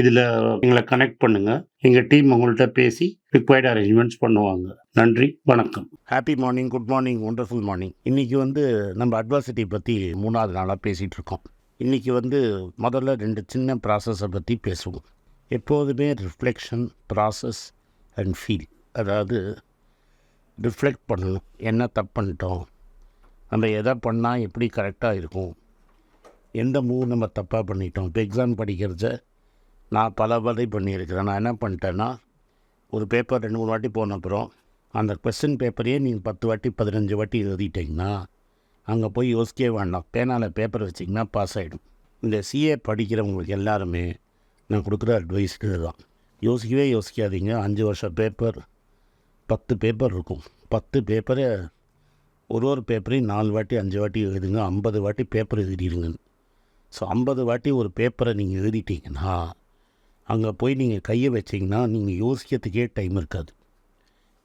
இதில் எங்களை கனெக்ட் பண்ணுங்கள் எங்கள் டீம் உங்கள்கிட்ட பேசி ரிக்வயர்ட் அரேஞ்ச்மெண்ட்ஸ் பண்ணுவாங்க. நன்றி வணக்கம். Happy morning good morning wonderful morning இன்றைக்கி வந்து நம்ம அட்வர்சிட்டி பற்றி மூணாவது நாளாக பேசிகிட்டு இருக்கோம். இன்றைக்கி வந்து முதல்ல ரெண்டு சின்ன ப்ராசஸை பற்றி பேசுவோம். எப்போதுமே ரிஃப்ளெக்ஷன் ப்ராசஸ் அண்ட் ஃபீல் அதாவது ரிஃப்ளெக்ட் பண்ணணும். என்ன தப்பு பண்ணிட்டோம்? நம்ம எதை பண்ணால் எப்படி கரெக்டாக இருக்கும்? எந்த மூவ் நம்ம தப்பாக பண்ணிட்டோம்? இப்போ எக்ஸாம் படிக்கிறத நான் பல வரை பண்ணியிருக்கிறேன். நான் என்ன பண்ணிட்டேன்னா ஒரு பேப்பர் ரெண்டு மூணு வாட்டி போன அப்புறம் அந்த கொஸ்டின் பேப்பரையே நீங்கள் பத்து வாட்டி பதினஞ்சு வாட்டி எழுதிட்டிங்கன்னா அங்கே போய் யோசிக்கவே வேண்டாம். பேனால் பேப்பர் வச்சிங்கன்னா பாஸ் ஆகிடும் இந்த சிஏ படிக்கிறவங்களுக்கு எல்லாருமே நான் கொடுக்குற அட்வைஸ் இதுதான். யோசிக்கவே யோசிக்காதீங்க. அஞ்சு வருஷம் பேப்பர் பத்து பேப்பர் இருக்கும். பத்து பேப்பரை ஒரு ஒரு பேப்பரையும் நாலு வாட்டி அஞ்சு வாட்டி எழுதுங்க. ஐம்பது வாட்டி பேப்பர் எழுதிடுங்க ஸோ ஐம்பது வாட்டி ஒரு பேப்பரை நீங்கள் எழுதிட்டீங்கன்னா அங்கே போய் நீங்கள் கையை வச்சிங்கன்னா நீங்கள் யோசிக்கிறதுக்கே டைம் இருக்காது.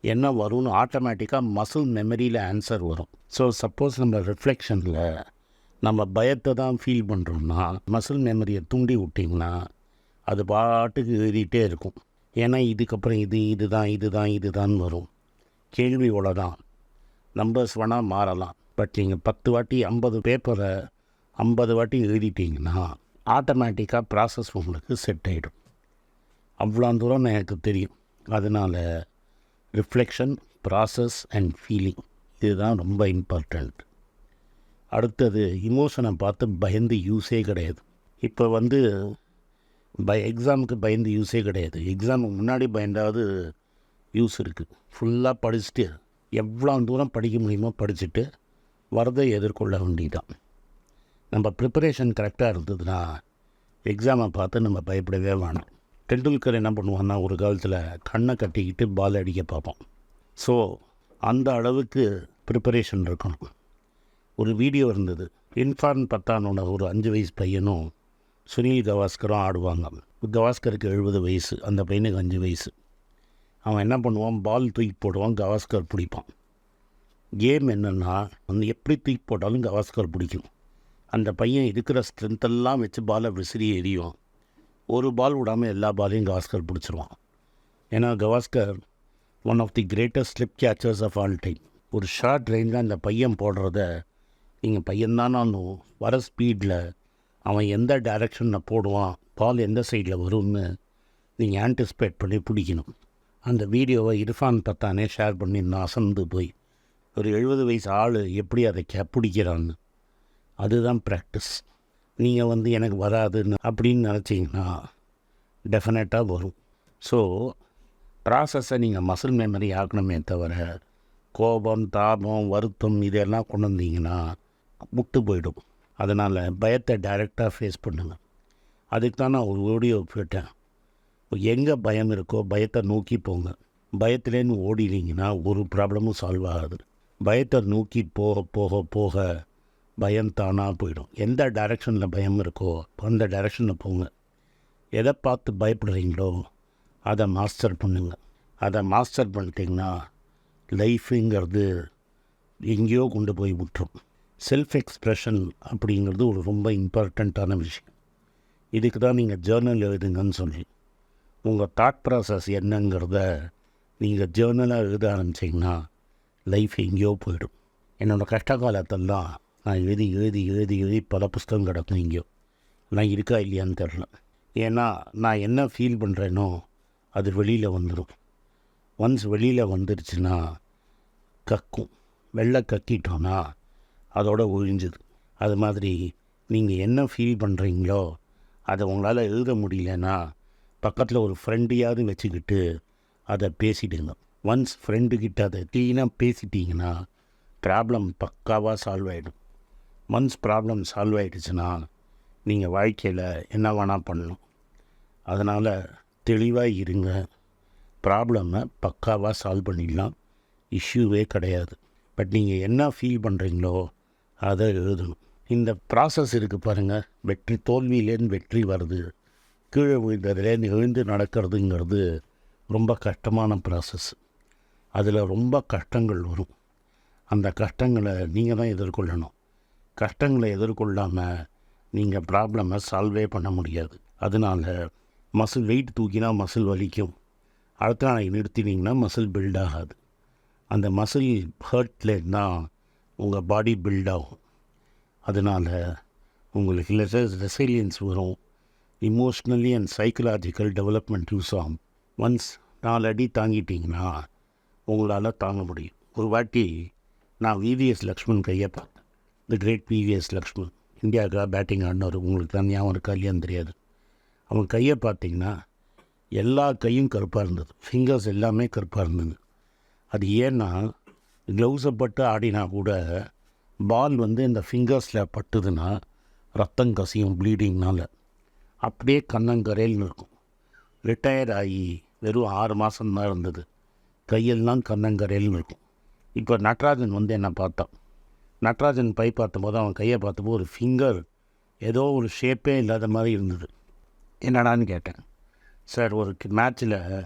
என்ன வரும்னு ஆட்டோமேட்டிக்காக மசில் மெமரியில் ஆன்சர் வரும். ஸோ சப்போஸ் நம்ம ரிஃப்ளெக்ஷனில் நம்ம பயத்தை தான் ஃபீல் பண்ணுறோம்னா மசில் மெமரியை தூண்டி விட்டிங்கன்னா அது பாட்டுக்கு எழுதிட்டே இருக்கும். ஏன்னா இதுக்கப்புறம் இது இதுதான் இதுதான் இதுதான் வரும். கேள்வியோட தான் நம்பர்ஸ் வேணால் மாறலாம். பட் நீங்கள் பத்து வாட்டி ஐம்பது பேப்பரை ஐம்பது வாட்டி எழுதிட்டிங்கன்னா ஆட்டோமேட்டிக்காக ப்ராசஸ் உங்களுக்கு செட் ஆகிடும் அவ்வளோ தூரம் எனக்கு தெரியும். அதனால் ரிஃப்ளெக்ஷன் ப்ராசஸ் அண்ட் ஃபீலிங் இதுதான் ரொம்ப இம்பார்ட்டண்ட் அடுத்தது இமோஷனை பார்த்து பயந்து யூஸே கிடையாது. இப்போ வந்து பய எக்ஸாமுக்கு பயந்து யூஸே கிடையாது. எக்ஸாமுக்கு முன்னாடி பயந்தாவது யூஸ் இருக்குது ஃபுல்லாக படிச்சுட்டு எவ்வளோ தூரம் படிக்க முடியுமோ படிச்சுட்டு வரதை எதிர்கொள்ள வேண்டியதான் நம்ம ப்ரிப்பரேஷன் கரெக்டாக இருந்ததுன்னா எக்ஸாமை பார்த்து நம்ம பயப்படவே வேணாம். டெண்டுல்கர் என்ன பண்ணுவான்னா ஒரு காலத்தில் கண்ணை கட்டிக்கிட்டு பால் அடிக்க பார்ப்போம் ஸோ அந்த அளவுக்கு ப்ரிப்பரேஷன் இருக்கணும். ஒரு வீடியோ இருந்தது. இன்ஃபார்ன் பத்தானோட ஒரு அஞ்சு வயசு பையனும் சுனில் கவாஸ்கரும் ஆடுவாங்க. கவாஸ்கருக்கு எழுபது வயசு அந்த பையனுக்கு அஞ்சு வயசு. அவன் என்ன பண்ணுவான்? பால் தூக்கி போடுவான் கவாஸ்கர் பிடிப்பான். கேம் என்னென்னா வந்து எப்படி தூக்கி போட்டாலும் கவாஸ்கர் பிடிக்கும். அந்த பையன் இருக்கிற ஸ்ட்ரென்த்தெல்லாம் வச்சு பாலை விசிறி எறியும். ஒரு பால் விடாமல் எல்லா பாலையும் கவாஸ்கர் பிடிச்சிருவான். ஏன்னா Gavaskar one of the greatest slip catchers of all time ஒரு ஷார்ட் ரேஞ்சில் அந்த பையன் போடுறத நீங்கள் பையன்தானாலும் வர ஸ்பீடில் அவன் எந்த டைரக்ஷனில் போடுவான் பால் எந்த சைடில் வரும்னு நீங்கள் ஆன்டிசிபேட் பண்ணி பிடிக்கணும். அந்த வீடியோவை இர்ஃபான் பத்தானே ஷேர் பண்ணி நான் அசந்து போய் ஒரு எழுபது வயசு ஆள் எப்படி அதை கே பிடிக்கிறான்னு. அதுதான் ப்ராக்டிஸ் நீங்கள் வந்து எனக்கு வராதுன்னு அப்படின்னு நினச்சிங்கன்னா டெஃபினட்டாக வரும். ஸோ ப்ராசஸை நீங்கள் மசில் மெமரி ஆக்கணுமே தவிர கோபம் தாபம் வருத்தம் இதெல்லாம் கொண்டு வந்தீங்கன்னா முட்டு போயிடும். அதனால் பயத்தை டைரெக்டாக ஃபேஸ் பண்ணுங்கள் அதுக்கு தான் நான் ஒரு வீடியோ போயிட்டேன் எங்கே பயம் இருக்கோ பயத்தை நோக்கி போங்க. பயத்துலேருந்து ஓடினீங்கன்னா ஒரு ப்ராப்ளமும் சால்வ் ஆகாது. பயத்தை நோக்கி போக போக போக பயம் தானாக போயிடும். எந்த டைரெக்ஷனில் பயம் இருக்கோ அந்த டைரெக்ஷனில் போங்க. எதை பார்த்து பயப்படுறீங்களோ அதை மாஸ்டர் பண்ணுங்க. அதை மாஸ்டர் பண்ணிட்டீங்கன்னா லைஃபுங்கிறது எங்கேயோ கொண்டு போய் விட்டுரும். செல்ஃப் எக்ஸ்ப்ரெஷன் அப்படிங்கிறது ஒரு ரொம்ப இம்பார்ட்டண்ட்டான விஷயம். இதுக்கு தான் நீங்கள் ஜேர்னல் எழுதுங்கன்னு சொல்லி உங்கள் தாட் ப்ராசஸ் என்னங்கிறத நீங்கள் ஜேர்னலாக எழுத ஆரம்பிச்சிங்கன்னா லைஃப் எங்கேயோ போயிடும். என்னோடய கஷ்ட காலத்தெல்லாம் நான் எழுதி எழுதி எழுதி எழுதி பல புஸ்தகம் கிடக்கும் இங்கேயோ. நான் இருக்கா இல்லையான்னு தெரில ஏன்னா நான் என்ன ஃபீல் பண்ணுறேனோ அது வெளியில் வந்துடும் ஒன்ஸ் வெளியில் வந்துருச்சுன்னா கக்கும். வெள்ளை கக்கிட்டோன்னா அதோட ஒழிஞ்சுது அது மாதிரி நீங்கள் என்ன ஃபீல் பண்ணுறீங்களோ அதை உங்களால் எழுத முடியலன்னா பக்கத்தில் ஒரு ஃப்ரெண்டையாவது வச்சுக்கிட்டு அதை பேசிடுங்க. ஒன்ஸ் ஃப்ரெண்டுக்கிட்ட அதை க்ளீனாக பேசிட்டிங்கன்னா ப்ராப்ளம் பக்காவாக சால்வ் ஆகிடும் மன்ஸ் ப்ராப்ளம் சால்வ் ஆகிடுச்சுன்னா நீங்கள் வாழ்க்கையில் என்ன வேணால் பண்ணணும் அதனால் தெளிவாக இருங்க. ப்ராப்ளமை பக்காவாக சால்வ் பண்ணிடலாம். இஷ்யூவே கிடையாது. பட் நீங்கள் என்ன ஃபீல் பண்ணுறீங்களோ அதை எழுதணும். இந்த ப்ராசஸ் இருக்குது பாருங்கள் வெற்றி தோல்வியிலேருந்து வெற்றி வருது. கீழே விழுந்ததுலேருந்து எழுந்து நடக்கிறதுங்கிறது ரொம்ப கஷ்டமான ப்ராசஸ். அதில் ரொம்ப கஷ்டங்கள் வரும். அந்த கஷ்டங்களை நீங்கள் தான் எதிர்கொள்ளணும். கஷ்டங்களை எதிர்கொள்ளாமல் நீங்கள் ப்ராப்ளமை சால்வே பண்ண முடியாது. அதனால் மசில் வெயிட் தூக்கினா மசில் வலிக்கும். அடுத்த நாளைக்கு நிறுத்தினீங்கன்னா மசில் பில்ட் ஆகாது. அந்த மசில் ஹர்ட்ல தான் உங்கள் பாடி பில்ட் ஆகும். அதனால் உங்களுக்கு லெசஸ் ரெசிலியன்ஸ் வரும். Emotionally and psychological development use ஆகும். ஒன்ஸ் நாலு அடி தாங்கிட்டிங்கன்னா உங்களால் தாங்க முடியும். ஒரு வாட்டி நான் விவிஎஸ் லக்ஷ்மண் கையை பார்த்தேன் தி கிரேட் பிவிஎஸ் லக்ஷ்மன் இந்தியாவுக்காக பேட்டிங் ஆடினவர். உங்களுக்கு தான் ஞாபகம் இருக்கா இல்லையான்னு தெரியாது. அவன் கையை பார்த்தீங்கன்னா எல்லா கையும் கருப்பாக இருந்தது. ஃபிங்கர்ஸ் எல்லாமே கருப்பாக இருந்தது. அது ஏன்னா க்ளவுஸை பட்டு ஆடினா கூட பால் வந்து இந்த ஃபிங்கர்ஸில் பட்டுதுன்னா ரத்தம் கசியும் ப்ளீடிங்னால் அப்படியே கண்ணங்கரையில் இருக்கும். ரிட்டையர் ஆகி வெறும் ஆறு மாதம்தான் இருந்தது. கையெல்லாம் கண்ணங்கரையில் இருக்கும். இப்போ நட்ராஜன் வந்து என்னை பார்த்தான். நட்ராஜன் பை பார்த்தபோது அவன் கையை பார்த்தபோது ஒரு ஃபிங்கர் ஏதோ ஒரு ஷேப்பே இல்லாத மாதிரி இருந்தது. என்னடான்னு கேட்டேன். சார் ஒரு மேட்ச்சில்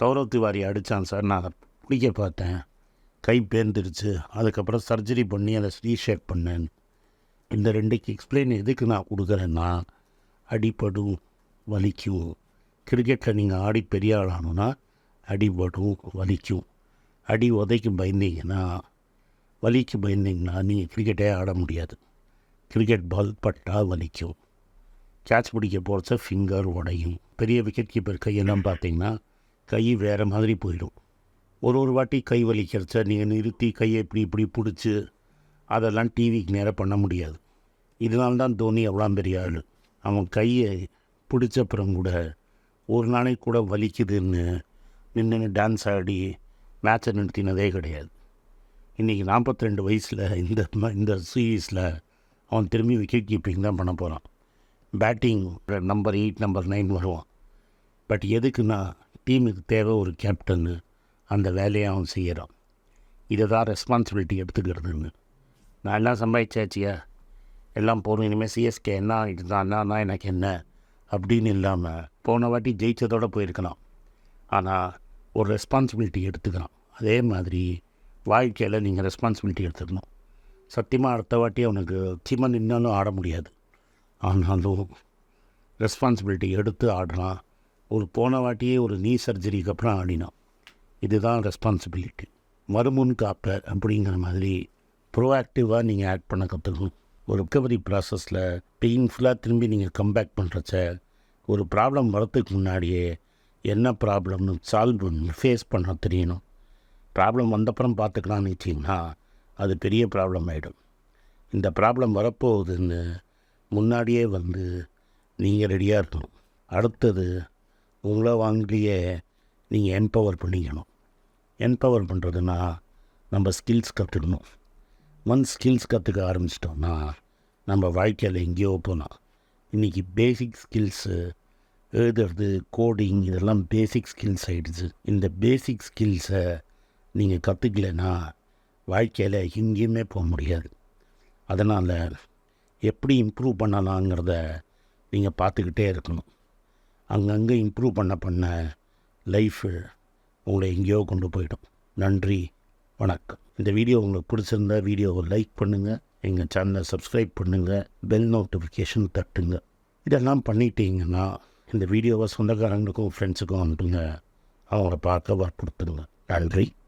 சௌரவ் திவாரி அடித்தான் சார். நான் பிடிக்க பார்த்தேன். கை பேர்ந்துருச்சு அதுக்கப்புறம் சர்ஜரி பண்ணி அதை ரீஷேப் பண்ணேன். இந்த ரெண்டுக்கு எக்ஸ்பிளைன் எதுக்கு நான் கொடுக்குறேன்னா அடிப்படும் வலிக்கும். கிரிக்கெட்டில் நீங்கள் ஆடி பெரிய ஆளானோன்னா அடிபடும் வலிக்கும். அடி உதைக்கும் பயந்தீங்கன்னா வலிக்கு பயந்தீங்கன்னா நீங்கள் கிரிக்கெட்டே ஆட முடியாது. கிரிக்கெட் பால் பட்டால் வலிக்கும். கேட்ச் பிடிக்க போகிறச்ச ஃபிங்கர் உடையும். பெரிய விக்கெட் கீப்பர் கையெல்லாம் பார்த்தீங்கன்னா கை வேறு மாதிரி போயிடும். ஒரு ஒரு வாட்டி கை வலிக்கிறச்ச நீங்கள் நிறுத்தி கையை இப்படி இப்படி பிடிச்சி அதெல்லாம் டிவிக்கு நேராக பண்ண முடியாது. இதனால தான் தோனி அவ்வளோ பெரிய ஆள். அவன் கையை பிடிச்சப்புறம் கூட ஒரு நாளைக்கு கூட வலிக்குதுன்னு நின்று டான்ஸ் ஆடி மேட்சை நிறுத்தினதே கிடையாது. இன்றைக்கி நாற்பத்தி ரெண்டு வயசில் இந்த இந்த சீரீஸில் அவன் திரும்பி விக்கெட் கீப்பிங் தான் பண்ண போகிறான் batting number eight number nine வருவான். பட் எதுக்குன்னா டீமுக்கு தேவை ஒரு கேப்டன்னு அந்த வேலையை அவன் செய்கிறான் இதை தான் ரெஸ்பான்சிபிலிட்டி எடுத்துக்கிறதுன்னு. நான் எல்லாம் சம்பாதிச்சாச்சியா? எல்லாம் போகணும் இனிமேல் சிஎஸ்கே என்ன இதுதான் எனக்கு என்ன? அப்படின்னு இல்லாமல் போன வாட்டி ஜெயித்ததோடு போயிருக்கலாம். ஆனால் ஒரு ரெஸ்பான்சிபிலிட்டி எடுத்துக்கிறான். அதே மாதிரி வாழ்க்கையில் நீங்கள் ரெஸ்பான்சிபிலிட்டி எடுத்துக்கணும். சத்தியமாக அடுத்த வாட்டி அவனுக்கு சிம்ம நின்னாலும் ஆட முடியாது. ஆனாலும் ரெஸ்பான்சிபிலிட்டி எடுத்து ஆடுறான் ஒரு போன வாட்டியே ஒரு நீ சர்ஜரிக்கு அப்புறம் ஆடினான் இதுதான் ரெஸ்பான்சிபிலிட்டி மறுமுன் காப்ப அப்படிங்கிற மாதிரி ப்ரோஆக்டிவாக நீங்கள் ஆக்ட் பண்ண கற்றுக்கணும் ஒரு ரிக்கவரி ப்ராசஸில் பெயின்ஃபுல்லாக திரும்பி நீங்கள் கம்பேக் பண்ணுறச்ச ஒரு ப்ராப்ளம் வரத்துக்கு முன்னாடியே என்ன ப்ராப்ளம்னு சால்வ் பண்ணி ஃபேஸ் பண்ண தெரியணும். ப்ராப்ளம் வந்தப்புறம் பார்த்துக்கலாம்னு வச்சிங்கன்னா அது பெரிய ப்ராப்ளம் ஆகிடும் இந்த ப்ராப்ளம் வரப்போகுதுன்னு முன்னாடியே வந்து நீங்கள் ரெடியாக இருக்கணும். அடுத்தது உங்களை வாங்கிலேயே நீங்கள் என்பவர் பண்ணிக்கணும். என்பவர் பண்ணுறதுன்னா நம்ம ஸ்கில்ஸ் கற்றுக்கணும் ஒன் ஸ்கில்ஸ் கற்றுக்க ஆரம்பிச்சிட்டோம்னா நம்ம வாழ்க்கையில் எங்கேயோ போகலாம் இன்றைக்கி பேசிக் ஸ்கில்ஸு எழுதுறது கோடிங் இதெல்லாம் பேசிக் ஸ்கில்ஸ் ஆகிடுச்சு இந்த பேசிக் ஸ்கில்ஸை நீங்கள் கற்றுக்கலைன்னா வாழ்க்கையில் எங்கேயுமே போக முடியாது. அதனால் எப்படி இம்ப்ரூவ் பண்ணலாங்கிறத நீங்கள் பார்த்துக்கிட்டே இருக்கணும். அங்கங்கே இம்ப்ரூவ் பண்ண பண்ண லைஃபு உங்களை எங்கேயோ கொண்டு போயிடும். நன்றி வணக்கம். இந்த வீடியோ உங்களுக்கு பிடிச்சிருந்தா வீடியோவை லைக் பண்ணுங்கள் எங்கள் சேனலை சப்ஸ்கிரைப் பண்ணுங்கள் பெல் நோட்டிஃபிகேஷன் தட்டுங்க. இதெல்லாம் பண்ணிட்டீங்கன்னா இந்த வீடியோவை சொந்தக்காரங்களுக்கும் ஃப்ரெண்ட்ஸுக்கும் அனுப்புங்க. அவங்கள பார்க்க வற்புறுத்துங்க. நன்றி.